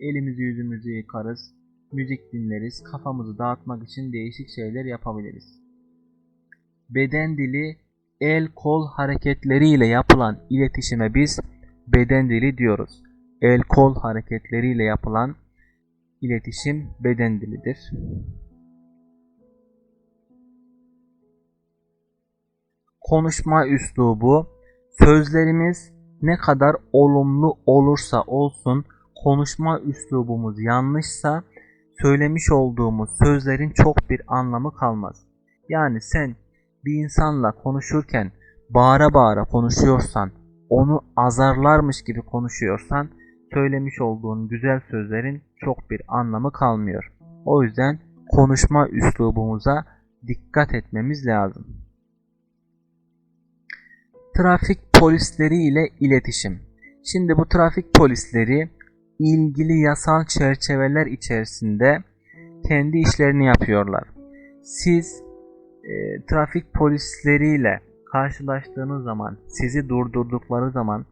elimizi yüzümüzü yıkarız, müzik dinleriz, kafamızı dağıtmak için değişik şeyler yapabiliriz. Beden dili el kol hareketleriyle yapılan iletişime biz beden dili diyoruz. El kol hareketleriyle yapılan iletişim beden dilidir. Konuşma üslubu sözlerimiz ne kadar olumlu olursa olsun konuşma üslubumuz yanlışsa söylemiş olduğumuz sözlerin çok bir anlamı kalmaz. Yani sen bir insanla konuşurken bağıra bağıra konuşuyorsan, onu azarlarmış gibi konuşuyorsan söylemiş olduğun güzel sözlerin çok bir anlamı kalmıyor. O yüzden konuşma üslubumuza dikkat etmemiz lazım. Trafik polisleri ile iletişim. Şimdi bu trafik polisleri ilgili yasal çerçeveler içerisinde kendi işlerini yapıyorlar. Siz e, trafik polisleriyle karşılaştığınız zaman, sizi durdurdukları zaman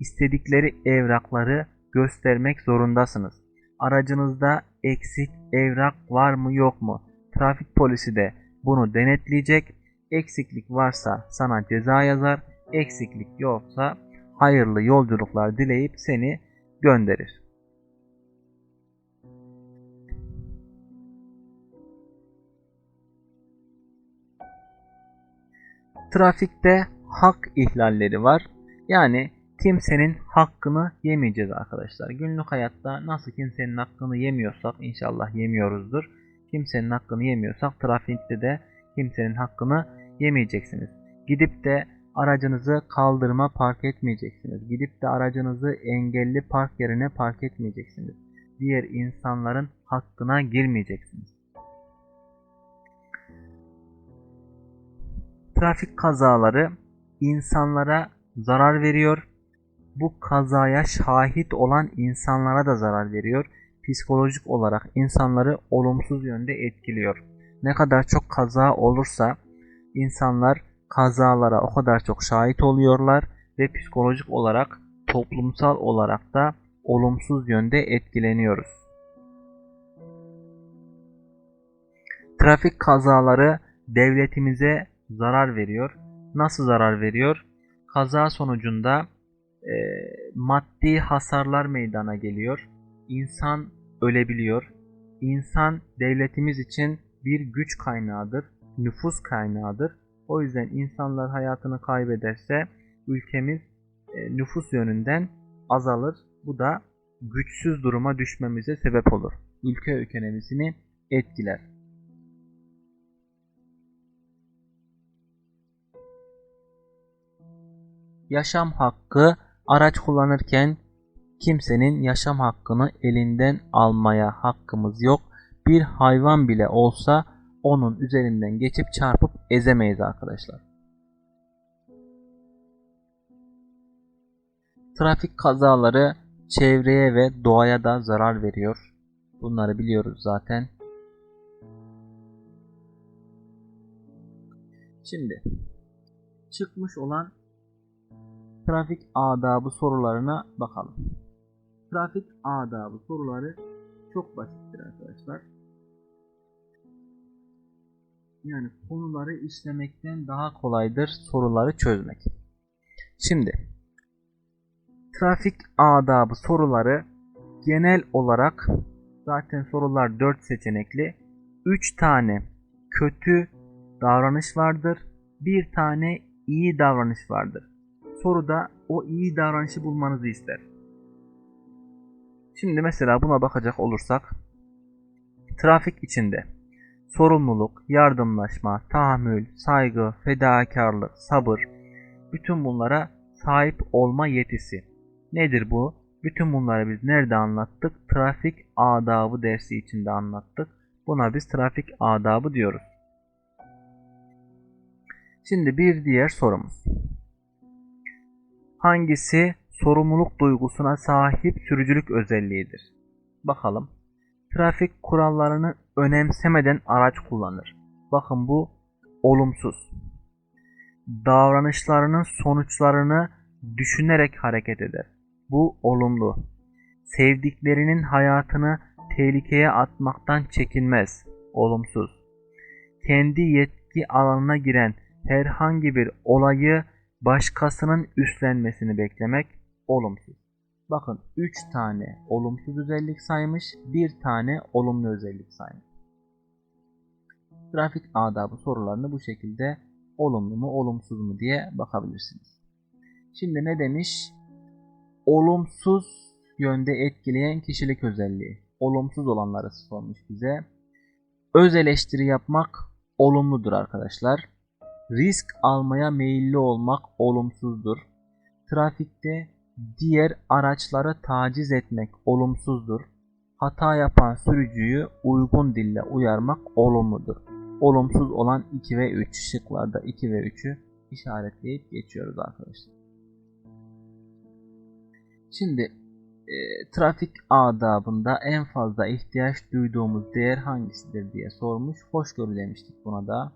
istedikleri evrakları göstermek zorundasınız. Aracınızda eksik evrak var mı yok mu? Trafik polisi de bunu denetleyecek. Eksiklik varsa sana ceza yazar. Eksiklik yoksa hayırlı yolculuklar dileyip seni gönderir. Trafikte hak ihlalleri var. Yani kimsenin hakkını yemeyeceğiz arkadaşlar. Günlük hayatta nasıl kimsenin hakkını yemiyorsak inşallah yemiyoruzdur. Kimsenin hakkını yemiyorsak trafikte de kimsenin hakkını yemeyeceksiniz. Gidip de aracınızı kaldırıma park etmeyeceksiniz. Gidip de aracınızı engelli park yerine park etmeyeceksiniz. Diğer insanların hakkına girmeyeceksiniz. Trafik kazaları insanlara zarar veriyor. Bu kazaya şahit olan insanlara da zarar veriyor. Psikolojik olarak insanları olumsuz yönde etkiliyor. Ne kadar çok kaza olursa insanlar kazalara o kadar çok şahit oluyorlar ve psikolojik olarak toplumsal olarak da olumsuz yönde etkileniyoruz. Trafik kazaları devletimize zarar veriyor. Nasıl zarar veriyor? Kaza sonucunda e, maddi hasarlar meydana geliyor. İnsan ölebiliyor. İnsan devletimiz için bir güç kaynağıdır, nüfus kaynağıdır. O yüzden insanlar hayatını kaybederse ülkemiz e, nüfus yönünden azalır. Bu da güçsüz duruma düşmemize sebep olur. Ülke ekonomisini etkiler. Yaşam hakkı araç kullanırken kimsenin yaşam hakkını elinden almaya hakkımız yok. Bir hayvan bile olsa onun üzerinden geçip çarpıp ezemeyiz arkadaşlar. Trafik kazaları çevreye ve doğaya da zarar veriyor. Bunları biliyoruz zaten. Şimdi çıkmış olan trafik adabı sorularına bakalım. Trafik adabı soruları çok basittir arkadaşlar. Yani konuları işlemekten daha kolaydır soruları çözmek. Şimdi trafik adabı soruları genel olarak zaten sorular 4 seçenekli. 3 tane kötü davranış vardır. Bir tane iyi davranış vardır. Soruda o iyi davranışı bulmanızı ister. Şimdi mesela buna bakacak olursak trafik içinde sorumluluk, yardımlaşma, tahammül, saygı, fedakarlık, sabır bütün bunlara sahip olma yetisi. Nedir bu? Bütün bunları biz nerede anlattık? Trafik adabı dersi içinde anlattık. Buna biz trafik adabı diyoruz. Şimdi bir diğer sorumuz. Hangisi sorumluluk duygusuna sahip sürücülük özelliğidir? Bakalım. Trafik kurallarını önemsemeden araç kullanır. Bakın bu olumsuz. Davranışlarının sonuçlarını düşünerek hareket eder. Bu olumlu. sevdiklerinin hayatını tehlikeye atmaktan çekinmez. Olumsuz. Kendi yetki alanına giren herhangi bir olayı başkasının üstlenmesini beklemek olumsuz. Bakın 3 tane olumsuz özellik saymış, bir tane olumlu özellik saymış. Trafik adabı sorularını bu şekilde olumlu mu olumsuz mu diye bakabilirsiniz. Şimdi ne demiş? Olumsuz yönde etkileyen kişilik özelliği. Olumsuz olanları sormuş bize. Öz eleştiri yapmak olumludur arkadaşlar. Risk almaya meyilli olmak olumsuzdur. Trafikte diğer araçları taciz etmek olumsuzdur. Hata yapan sürücüyü uygun dille uyarmak olumludur. Olumsuz olan 2 ve 3 şıklarda 2 ve 3'ü işaretleyip geçiyoruz arkadaşlar. Şimdi e, trafik adabında en fazla ihtiyaç duyduğumuz değer hangisidir diye sormuş. Hoşgörü demiştik buna da.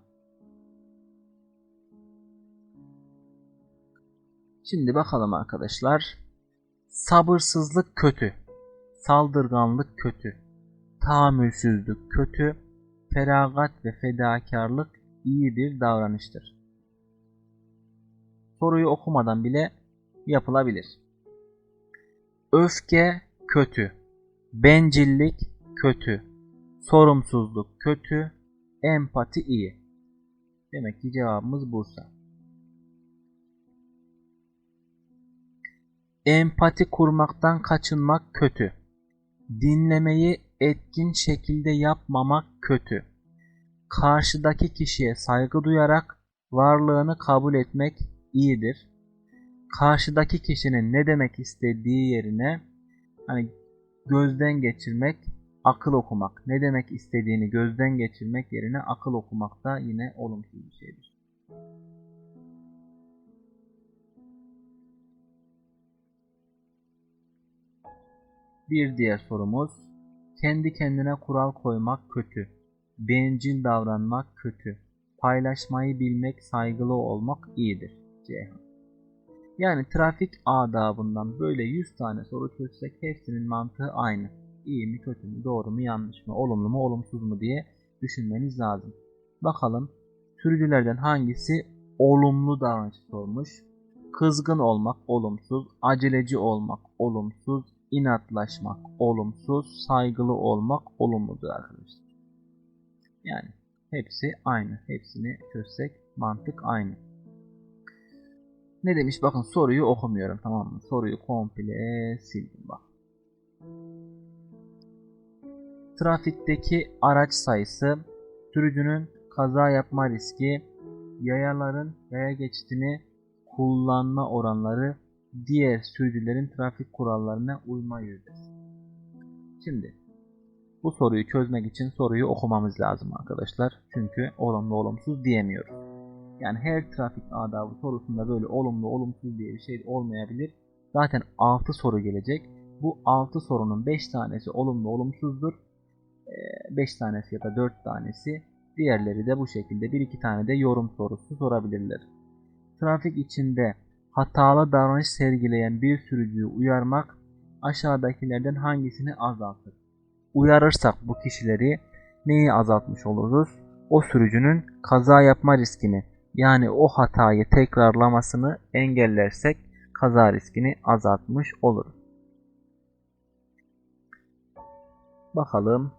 Şimdi bakalım arkadaşlar. Sabırsızlık kötü. Saldırganlık kötü. Tahammülsüzlük kötü. Feragat ve fedakarlık iyi bir davranıştır. Soruyu okumadan bile yapılabilir. Öfke kötü. Bencillik kötü. Sorumsuzluk kötü. Empati iyi. Demek ki cevabımız Bursa. Empati kurmaktan kaçınmak kötü. Dinlemeyi etkin şekilde yapmamak kötü. Karşıdaki kişiye saygı duyarak varlığını kabul etmek iyidir. Karşıdaki kişinin ne demek istediği yerine hani gözden geçirmek, akıl okumak. Ne demek istediğini gözden geçirmek yerine akıl okumak da yine olumsuz bir şeydir. Bir diğer sorumuz. Kendi kendine kural koymak kötü. Bencil davranmak kötü. Paylaşmayı bilmek, saygılı olmak iyidir. Ceyhan. Yani trafik adabından böyle 100 tane soru çözsek hepsinin mantığı aynı. İyi mi, kötü mü, doğru mu, yanlış mı, olumlu mu, olumsuz mu diye düşünmeniz lazım. Bakalım sürücülerden hangisi olumlu davranış sormuş. Kızgın olmak olumsuz, aceleci olmak olumsuz, inatlaşmak olumsuz, saygılı olmak olumludur arkadaşlar. Yani hepsi aynı. Hepsini çözsek mantık aynı. Ne demiş? Bakın soruyu okumuyorum tamam mı? Soruyu komple sildim bak. Trafikteki araç sayısı, sürücünün kaza yapma riski, yayaların yaya geçitini kullanma oranları, diğer sürücülerin trafik kurallarına uyma yüzdesi. Şimdi bu soruyu çözmek için soruyu okumamız lazım arkadaşlar. Çünkü olumlu olumsuz diyemiyoruz. Yani her trafik adabı sorusunda böyle olumlu olumsuz diye bir şey olmayabilir. Zaten 6 soru gelecek. Bu 6 sorunun 5 tanesi olumlu olumsuzdur. 5 tanesi ya da 4 tanesi. Diğerleri de bu şekilde 1-2 tane de yorum sorusu sorabilirler. Trafik içinde hatalı davranış sergileyen bir sürücüyü uyarmak aşağıdakilerden hangisini azaltır? Uyarırsak bu kişileri neyi azaltmış oluruz? O sürücünün kaza yapma riskini yani o hatayı tekrarlamasını engellersek kaza riskini azaltmış oluruz. Bakalım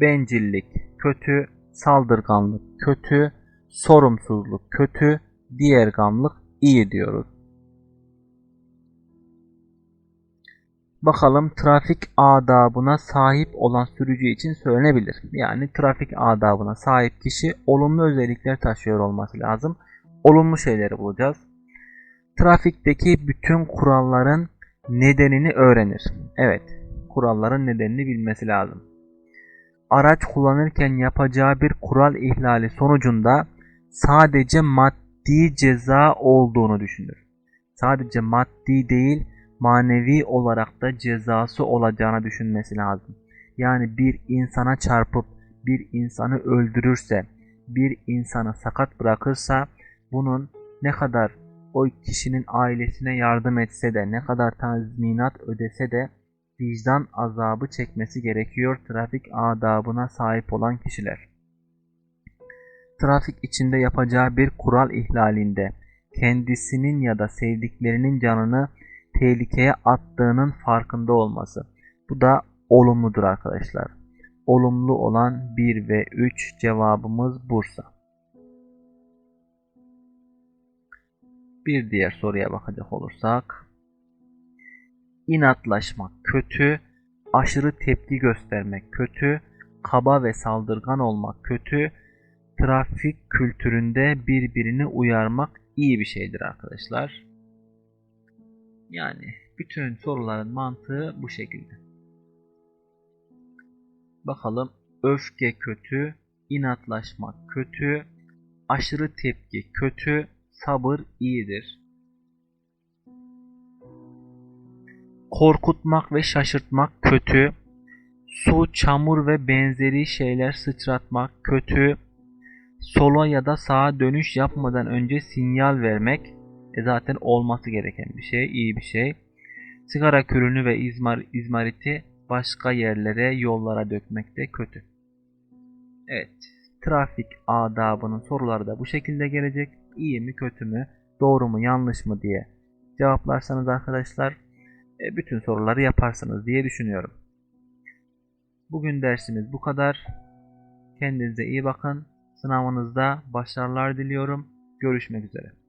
bencillik kötü, saldırganlık kötü, sorumsuzluk kötü, diğer gamlık iyi diyoruz. Bakalım trafik adabına sahip olan sürücü için söylenebilir. Yani trafik adabına sahip kişi olumlu özellikler taşıyor olması lazım. Olumlu şeyleri bulacağız. Trafikteki bütün kuralların nedenini öğrenir. Evet, kuralların nedenini bilmesi lazım. Araç kullanırken yapacağı bir kural ihlali sonucunda sadece maddi ceza olduğunu düşünür. Sadece maddi değil, manevi olarak da cezası olacağını düşünmesi lazım. Yani bir insana çarpıp bir insanı öldürürse, bir insanı sakat bırakırsa bunun ne kadar o kişinin ailesine yardım etse de ne kadar tazminat ödese de vicdan azabı çekmesi gerekiyor trafik adabına sahip olan kişiler. Trafik içinde yapacağı bir kural ihlalinde kendisinin ya da sevdiklerinin canını tehlikeye attığının farkında olması. Bu da olumludur arkadaşlar. Olumlu olan 1 ve 3 cevabımız Bursa. Bir diğer soruya bakacak olursak. İnatlaşmak kötü, aşırı tepki göstermek kötü, kaba ve saldırgan olmak kötü, trafik kültüründe birbirini uyarmak iyi bir şeydir arkadaşlar. Yani bütün soruların mantığı bu şekilde. Bakalım öfke kötü, inatlaşmak kötü, aşırı tepki kötü, sabır iyidir. Korkutmak ve şaşırtmak kötü, su, çamur ve benzeri şeyler sıçratmak kötü, sola ya da sağa dönüş yapmadan önce sinyal vermek e zaten olması gereken bir şey, iyi bir şey. Sigara külünü ve izmar, izmariti başka yerlere, yollara dökmek de kötü. Evet, trafik adabının soruları da bu şekilde gelecek. İyi mi, kötü mü, doğru mu, yanlış mı diye cevaplarsanız arkadaşlar e, bütün soruları yaparsınız diye düşünüyorum. Bugün dersimiz bu kadar. Kendinize iyi bakın. Sınavınızda başarılar diliyorum. Görüşmek üzere.